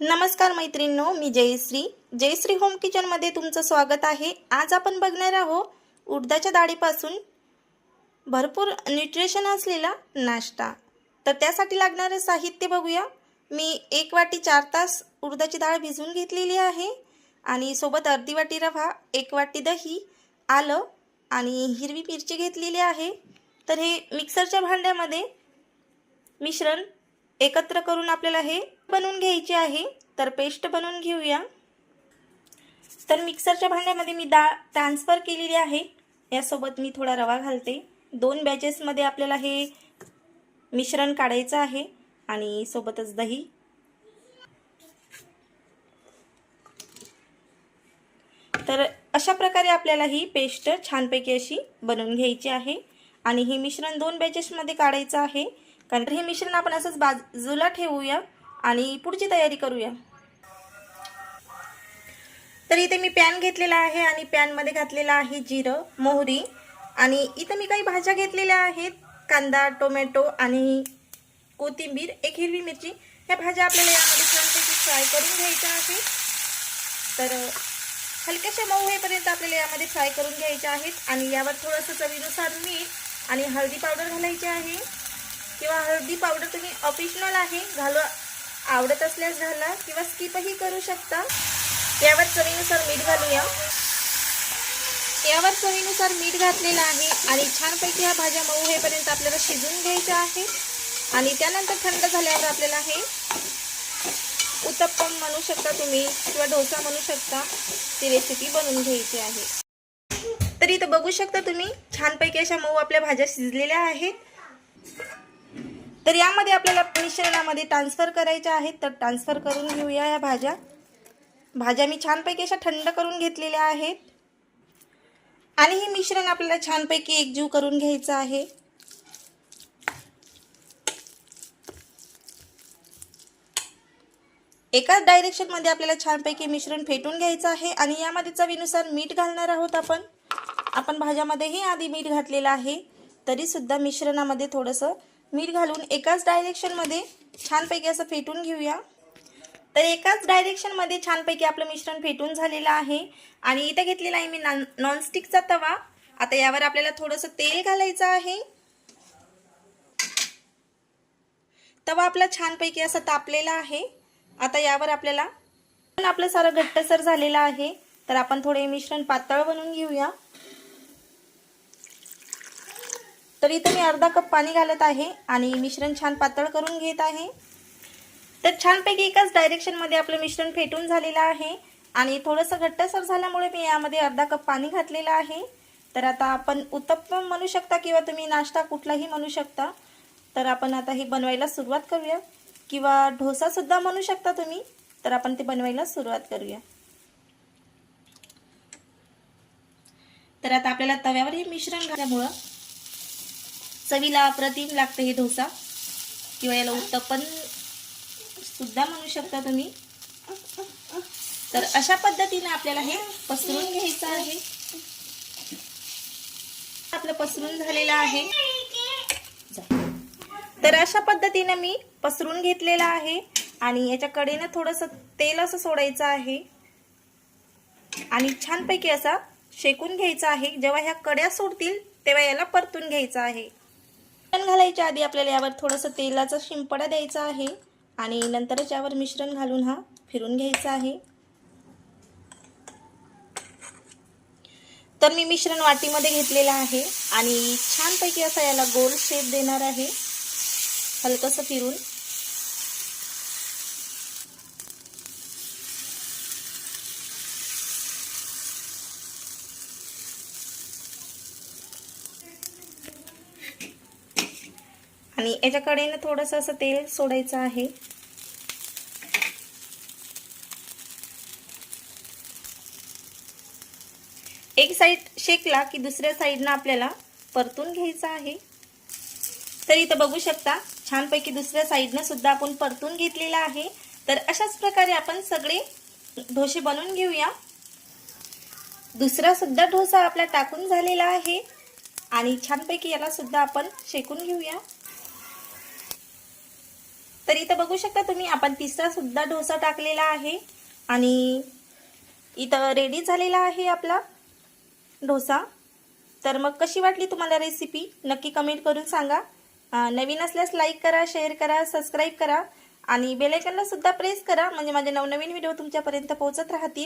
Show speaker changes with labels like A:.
A: नमस्कार मैत्रिणींनो मी जयश्री. जयश्री होम किचनमध्ये तुमचं स्वागत आहे. आज आपण बघणार आहोत उडदाच्या डाळीपासून भरपूर न्यूट्रिशन असलेला नाश्ता. तर त्यासाठी लागणारं साहित्य बघूया. मी एक वाटी चार तास उडदाची डाळ भिजवून घेतलेली आहे. आणि सोबत अर्धी वाटी रवा एक वाटी दही आलं आणि हिरवी मिरची घेतलेली आहे. तर हे मिक्सरच्या भांड्यामध्ये मिश्रण एकत्र करून आपल्याला हे बनवून घ्यायचे आहे. तर पेस्ट बनवून घेऊया. तर मिक्सरच्या भांड्यामध्ये मी डाळ ट्रान्सफर केलेली आहे. यासोबत मी थोडा रवा घालते. दोन बॅचेसमध्ये आपल्याला हे मिश्रण काढायचं आहे. आणि सोबतच दही. तर अशा प्रकारे आपल्याला ही पेस्ट छानपैकी अशी बनवून घ्यायची आहे. आणि हे मिश्रण दोन बॅचेसमध्ये काढायचं आहे. कारण हे मिश्रण आपण असंच बाजूला ठेवूया आणि पुढची तयारी करूया. तर इथे मी पॅन घेतलेला आहे आणि पॅनमध्ये घातलेला आहे जिरं मोहरी आणि इथं मी काही भाज्या घेतलेल्या आहेत कांदा टोमॅटो आणि कोथिंबीर एक हिरवी मिरची. ह्या भाज्या आपल्याला यामध्ये छानपैकी फ्राय करून घ्यायच्या आहेत. तर हलक्याशा मऊ होईपर्यंत आपल्याला यामध्ये फ्राय करून घ्यायच्या आहेत आणि यावर थोडंसं चवीनुसार मीठ आणि हळदी पावडर घालायची आहे. किंवा हळदी पावडर तुम्ही ऑफिशनल आहे घालू आवडत असल्यास घाला किंवा स्किपही करू शकता. यावर चवीनुसार मीठ घालूया. यावर चवीनुसार मीठ घातलेलं आहे आणि छानपैकी ह्या भाज्या मऊ होईपर्यंत आपल्याला शिजून घ्यायच्या आहे. आणि त्यानंतर थंड झाल्यावर आपल्याला हे उत्तप्पम म्हणू शकता तुम्ही किंवा डोसा म्हणू शकता ती रेसिपी बनवून घ्यायची आहे. तर इथं बघू शकता तुम्ही छानपैकी अशा मऊ आपल्या भाज्या शिजलेल्या आहेत. तर यामध्ये आपल्याला मिश्रणामध्ये ट्रान्सफर करायच्या आहेत. तर ट्रान्सफर करून घेऊया या भाज्या. भाज्या मी छानपैकी अशा थंड करून घेतलेल्या आहेत. आणि हे मिश्रण आपल्याला छानपैकी एकजीव करून घ्यायचं आहे. एकाच डायरेक्शनमध्ये आपल्याला छानपैकी मिश्रण फेटून घ्यायचं आहे. आणि यामध्ये चवीनुसार मीठ घालणार आहोत आपण. आपण भाज्यामध्येही आधी मीठ घातलेलं आहे. तरीसुद्धा मिश्रणामध्ये थोडंसं मीठ घालून एकाच डायरेक्शनमध्ये छानपैकी असं फेटून घेऊया. तर एकाच डायरेक्शनमध्ये छानपैकी आपलं मिश्रण फेटून झालेलं आहे. आणि इथं घेतलेला आहे मी नॉन नॉनस्टिकचा तवा. आता यावर आपल्याला थोडंसं तेल घालायचं आहे. तवा आपला छानपैकी असा तापलेला आहे. आता यावर आपल्याला आपलं सारं घट्टसर झालेलं आहे. तर आपण थोडे मिश्रण पातळ बनवून घेऊया. तर इथं मी अर्धा कप पाणी घालत आहे आणि मिश्रण छान पातळ करून घेत आहे. तर छानपैकी एकाच डायरेक्शनमध्ये आपलं मिश्रण फेटून झालेलं आहे आणि थोडंसं घट्टसर झाल्यामुळे मी यामध्ये अर्धा कप पाणी घातलेलं आहे. तर आता आपण उत्तप्पम म्हणू शकता किंवा तुम्ही नाश्ता कुठलाही म्हणू शकता. तर आपण आता हे बनवायला सुरुवात करूया. किंवा ढोसासुद्धा म्हणू शकता तुम्ही. तर आपण ते बनवायला सुरुवात करूया. तर आता आपल्याला तव्यावर हे मिश्रण घातल्यामुळं चवीला अप्रतिम लागतं हे डोसा किंवा याला उत्तपन सुद्धा म्हणू शकता तुम्ही. तर अशा पद्धतीने आपल्याला हे पसरून घ्यायचं आहे. आपलं पसरून झालेलं आहे. तर अशा पद्धतीने मी पसरून घेतलेलं आहे. आणि याच्या कडेनं थोडंसं तेल असं सोडायचं आहे. आणि छानपैकी असा शेकून घ्यायचा आहे. जेव्हा ह्या कड्या सोडतील तेव्हा याला परतून घ्यायचं आहे. मिश्रण घालायच्या आधी आपल्याला यावर थोडंसं तेलाचा शिंपडा द्यायचा आहे आणि नंतरच यावर मिश्रण घालून हा फिरून घ्यायचा आहे. तर मी मिश्रण वाटीमध्ये घेतलेलं आहे आणि छानपैकी असा याला गोल शेप देणार आहे. हलकंसं फिरून. आणि याच्याकडे ना थोडंसं असं तेल सोडायचं आहे. एक साईड शेकला की दुसऱ्या साईडनं आपल्याला परतून घ्यायचं आहे. तर इथं बघू शकता छानपैकी दुसऱ्या साईडनं सुद्धा आपण परतून घेतलेला आहे. तर अशाच प्रकारे आपण सगळे ढोसे बनवून घेऊया. दुसरा सुद्धा ढोसा आपला टाकून झालेला आहे. आणि छानपैकी याला सुद्धा आपण शेकून घेऊया. तर इथं बघू शकता तुम्ही आपण तिसरा सुद्धा डोसा टाकलेला आहे. आणि इथं रेडी झालेला आहे आपला डोसा. तर मग कशी वाटली तुम्हाला रेसिपी नक्की कमेंट करून सांगा. नवीन असल्यास लाईक करा शेअर करा सबस्क्राईब करा. आणि बेलायकनला सुद्धा प्रेस करा. म्हणजे माझे नवनवीन व्हिडिओ तुमच्यापर्यंत पोहोचत राहतील.